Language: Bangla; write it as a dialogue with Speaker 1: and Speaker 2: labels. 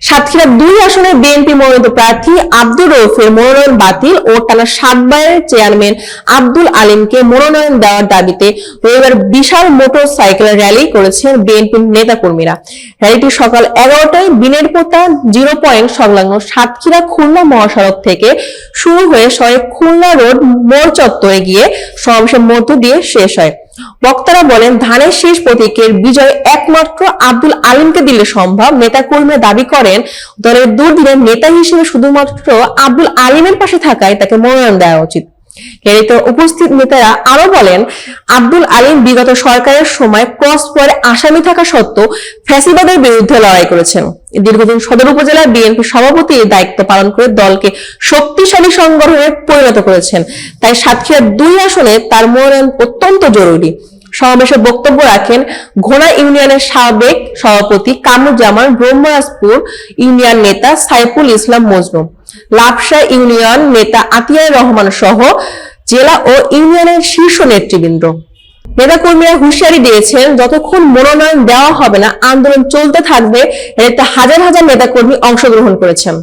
Speaker 1: সাতক্ষীরা দুই আসনের বিএনপি মনোনীত প্রার্থী আব্দুর রৌফের মনোনয়ন বাতিল ও টানা সাতবারের চেয়ারম্যান আব্দুল আলিমকে মনোনয়ন দেওয়ার দাবিতে রবিবার বিশাল মোটর সাইকেল র্যালি করেছেন বিএনপির নেতাকর্মীরা। র্যালিটি সকাল এগারোটায় বিনেরপোতা জিরো পয়েন্ট সংলগ্ন সাতক্ষীরা খুলনা মহাসড়ক থেকে শুরু হয়ে শহরে খুলনা রোড মোড় চত্বরে গিয়ে সমাবেশের মধ্য দিয়ে শেষ হয়। বক্তারা বলেন, ধানের শেষ প্রতীকের বিজয় একমাত্র আব্দুল আলিমকে দিলে সম্ভব। নেতা কর্মীরা দাবি করেন, দলের দুর্দিনের নেতা হিসেবে শুধুমাত্র আব্দুল আলিমের পাশে থাকায় তাকে মনোনয়ন দেওয়া উচিত। উপস্থিত নেতারা আরও বলেন, আব্দুল আলিম বিগত সরকারের সময় ক্রস পরে আসামি থাকা সত্ত্বেও ফ্যাসিবাদের বিরুদ্ধে লড়াই করেছেন। দীর্ঘদিন সদর উপজেলা বিএনপি সভাপতির দায়িত্ব পালন করে দলকে শক্তিশালী সংগঠনে পরিণত করেছেন। তাই সাতক্ষীরা দুই আসনে তার মনোনয়ন অত্যন্ত জরুরি। সমাবেশে বক্তব্য রাখেন ঘোড়া ইউনিয়নের সাবেক সভাপতি কামরুজ্জামান ব্রহ্মরাজপুর ইউনিয়ন নেতা সাইফুল ইসলাম মজনু লাপসা ইউনিয়ন নেতা আতিয়ার রহমান সহ জেলা ও ইউনিয়নের শীর্ষ নেতৃবৃন্দ। নেতাকর্মীরা হুঁশিয়ারি দিয়েছেন, যতক্ষণ মনোনয়ন দেওয়া হবে না, আন্দোলন চলতে থাকবে, এতে হাজার হাজার নেতাকর্মী অংশগ্রহণ করেছেন।